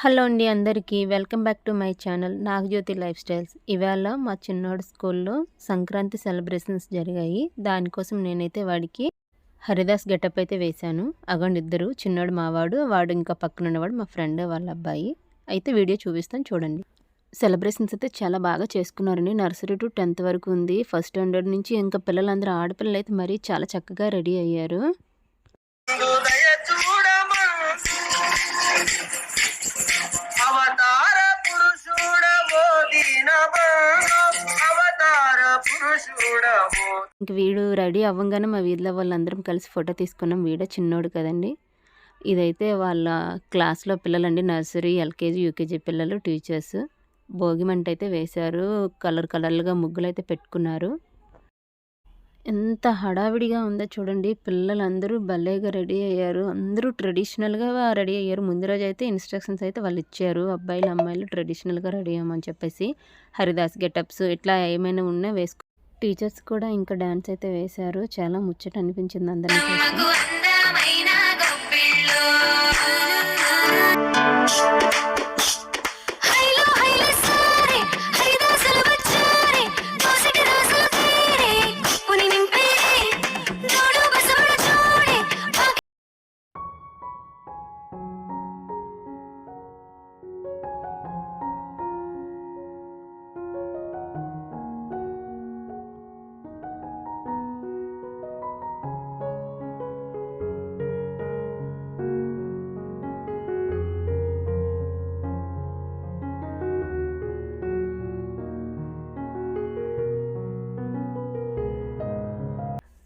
Hello అండి అందరికీ. Welcome back to my channel Nagajyothi lifestyles. ఇవాళ మా చిన్నోడు స్కూల్లో సంక్రాంతి సెలబ్రేషన్స్ జరిగాయి. దానికోసం నేనైతే వాడికి హరిదాస్ గెటప్ అయితే వేశాను. అగండి ఇద్దరు చిన్నోడు మావాడు వాడు ఇంకా పక్కన ఉన్నవాడు మా ఫ్రెండ్ వాళ్ళ అబ్బాయి. అయితే వీడియో చూపిస్తాను చూడండి. సెలబ్రేషన్స్ అయితే చాలా బాగా చేసుకున్నారండి. నర్సరీ టు టెన్త్ వరకు ఉంది. ఫస్ట్ స్టాండర్డ్ నుంచి ఇంకా పిల్లలందరూ ఆడపిల్లలు అయితే మరీ చాలా చక్కగా రెడీ అయ్యారు. ఇంక వీడు రెడీ అవ్వగానే మా వీధిలో వాళ్ళందరం కలిసి ఫోటో తీసుకున్నాం. వీడే చిన్నోడు కదండి. ఇదైతే వాళ్ళ క్లాస్లో పిల్లలండి. నర్సరీ ఎల్కేజీ యూకేజీ పిల్లలు టీచర్స్. భోగిమంట అయితే వేశారు. కలర్ కలర్లుగా ముగ్గులు అయితే పెట్టుకున్నారు. ఎంత హడావిడిగా ఉందో చూడండి. పిల్లలందరూ భలేగా రెడీ అయ్యారు. అందరూ ట్రెడిషనల్గా రెడీ అయ్యారు. ముందు రోజు అయితే ఇన్స్ట్రక్షన్స్ అయితే వాళ్ళు ఇచ్చారు. అబ్బాయిలు అమ్మాయిలు ట్రెడిషనల్గా రెడీ అయ్యామని చెప్పేసి హరిదాస్ గెటప్స్ ఇట్లా ఏమైనా ఉన్నా వేసుకో టీచర్స్ కూడా ఇంకా డ్యాన్స్ అయితే వేశారు. చాలా ముచ్చట అనిపించింది అందరికీ.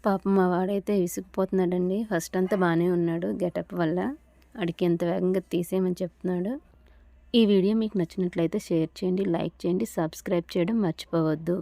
పాపం మా వాడైతే విసిగిపోతున్నాడండి. ఫస్ట్ అంతా బాగానే ఉన్నాడు. గెటప్ వల్ల అడికి ఎంత వేగంగా తీసేయమని చెప్తున్నాడు. ఈ వీడియో మీకు నచ్చినట్లయితే షేర్ చేయండి లైక్ చేయండి సబ్స్క్రైబ్ చేయడం మర్చిపోవద్దు.